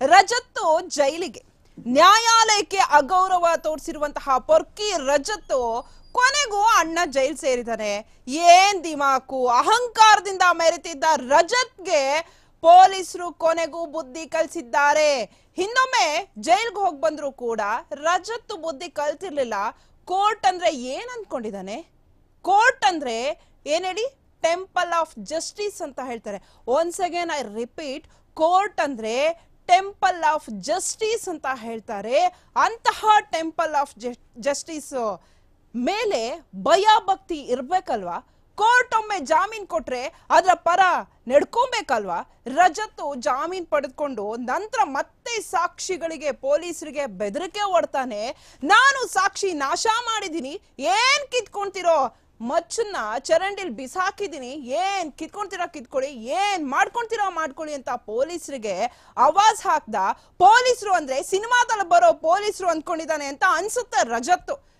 ರಜತ್ತು ಜೈಲಿಗೆ. ನ್ಯಾಯಾಲಯಕ್ಕೆ ಅಗೌರವ ತೋರಿಸಿರುವಂತಹ ಪೊರ್ಕಿ ರಜತ್ತು ಕೊನೆಗೂ ಅಣ್ಣ ಜೈಲ್ ಸೇರಿದ್ದಾನೆ. ಏನ್ ದಿಮಾಕು? ಅಹಂಕಾರದಿಂದ ಮೆರೆತಿದ್ದ ರಜತ್ಗೆ ಪೊಲೀಸರು ಕೊನೆಗೂ ಬುದ್ಧಿ ಕಲಿಸಿದ್ದಾರೆ. ಹಿಂದೊಮ್ಮೆ ಜೈಲ್ಗೆ ಹೋಗಿ ಬಂದ್ರು ಕೂಡ ರಜತ್ತು ಬುದ್ಧಿ ಕಲ್ತಿರ್ಲಿಲ್ಲ. ಕೋರ್ಟ್ ಅಂದ್ರೆ ಏನ್ ಅನ್ಕೊಂಡಿದ್ದಾನೆ? ಕೋರ್ಟ್ ಅಂದ್ರೆ ಏನ್ ಟೆಂಪಲ್ ಆಫ್ ಜಸ್ಟಿಸ್ ಅಂತ ಹೇಳ್ತಾರೆ. Once again I repeat, court ಅಂದ್ರೆ ಟೆಂಪಲ್ ಆಫ್ ಜಸ್ಟಿಸ್ ಅಂತ ಹೇಳ್ತಾರೆ. ಅಂತಹ ಟೆಂಪಲ್ ಆಫ್ ಜಸ್ಟಿಸ್ ಮೇಲೆ ಭಯ ಭಕ್ತಿ ಇರ್ಬೇಕಲ್ವಾ? ಕೋರ್ಟ್ ಒಮ್ಮೆ ಜಾಮೀನ್ ಕೊಟ್ರೆ ಅದರ ಪರ ನಡ್ಕೊಬೇಕಲ್ವಾ? ರಜತ್ತು ಜಾಮೀನ್ ಪಡೆದುಕೊಂಡು ನಂತರ ಮತ್ತೆ ಸಾಕ್ಷಿಗಳಿಗೆ, ಪೊಲೀಸರಿಗೆ ಬೆದರಿಕೆ ಹೊಡ್ತಾನೆ ನಾನು ಸಾಕ್ಷಿ ನಾಶ ಮಾಡಿದ್ದೀನಿ. ಏನ್ ಕಿತ್ಕೊಂತಿರೋ ಮಚ್ಚನ್ನ ಚರಂಡಿಲ್ ಬಿಸಾಕಿದೀನಿ. ಏನ್ ಕಿತ್ಕೊಂತೀರಾ ಕಿತ್ಕೊಳ್ಳಿ, ಏನ್ ಮಾಡ್ಕೊಂತೀರಾ ಮಾಡ್ಕೊಳ್ಳಿ ಅಂತ ಪೊಲೀಸರಿಗೆ ಅವಾಜ್ ಹಾಕ್ದ. ಪೊಲೀಸರು ಅಂದ್ರೆ ಸಿನಿಮಾದಲ್ಲಿ ಬರೋ ಪೊಲೀಸರು ಅಂದ್ಕೊಂಡಿದ್ದಾನೆ ಅಂತ ಅನ್ಸುತ್ತೆ ರಜತ್ತು.